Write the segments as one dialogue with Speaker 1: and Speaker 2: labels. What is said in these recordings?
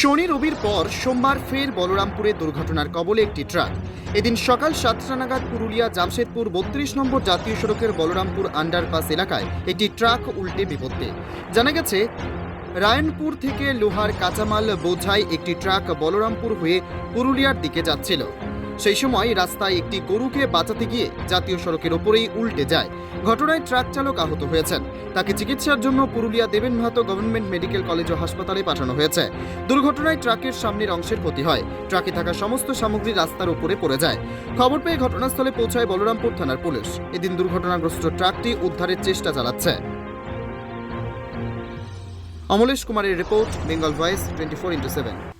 Speaker 1: শনি রবির পর সোমবার ফের বলরামপুরে দুর্ঘটনার কবলে একটি ট্রাক। এদিন সকাল সাতটা নাগাদ পুরুলিয়া, জামশেদপুর বত্রিশ নম্বর জাতীয় সড়কের বলরামপুর আন্ডারপাস এলাকায় একটি ট্রাক উল্টে বিপত্তি। জানা গেছে, রায়নপুর থেকে লোহার কাঁচামাল বোঝাই একটি ট্রাক বলরামপুর হয়ে পুরুলিয়ার দিকে যাচ্ছিল। সেই সময় রাস্তায় একটি গরুকে বাঁচাতে গিয়ে জাতীয় সড়কের ওপরেই উল্টে যায়। ঘটনায় ট্রাক চালক আহত হয়েছেন। তাকে চিকিৎসার জন্য Purulia Deben Mahato government medical college ও হাসপাতালে পাঠানো হয়েছে। দুর্ঘটনায় ট্রাকের সামনের অংশের ক্ষতি হয়। ট্রাকে থাকা সমস্ত সামগ্রী রাস্তার উপরে পড়ে যায়। খবর পেয়ে ঘটনাস্থলে পৌঁছায় বলরামপুর থানার পুলিশ। এদিন দুর্ঘটনাগ্রস্ত ট্রাকটি উদ্ধারের চেষ্টা চালাচ্ছে। অমলেশ কুমারের report, Bengal voice, twenty four into
Speaker 2: seven.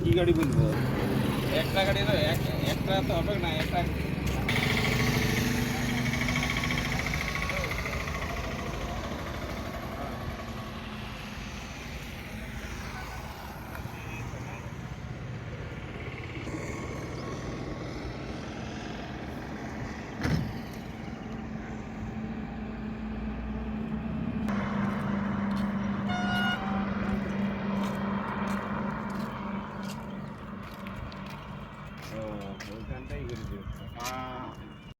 Speaker 2: কি গাড়ি বলবো
Speaker 3: একটা গাড়ি তো এক- একটা তো হবে না একটা ఓకే అంతా ఈ గురించి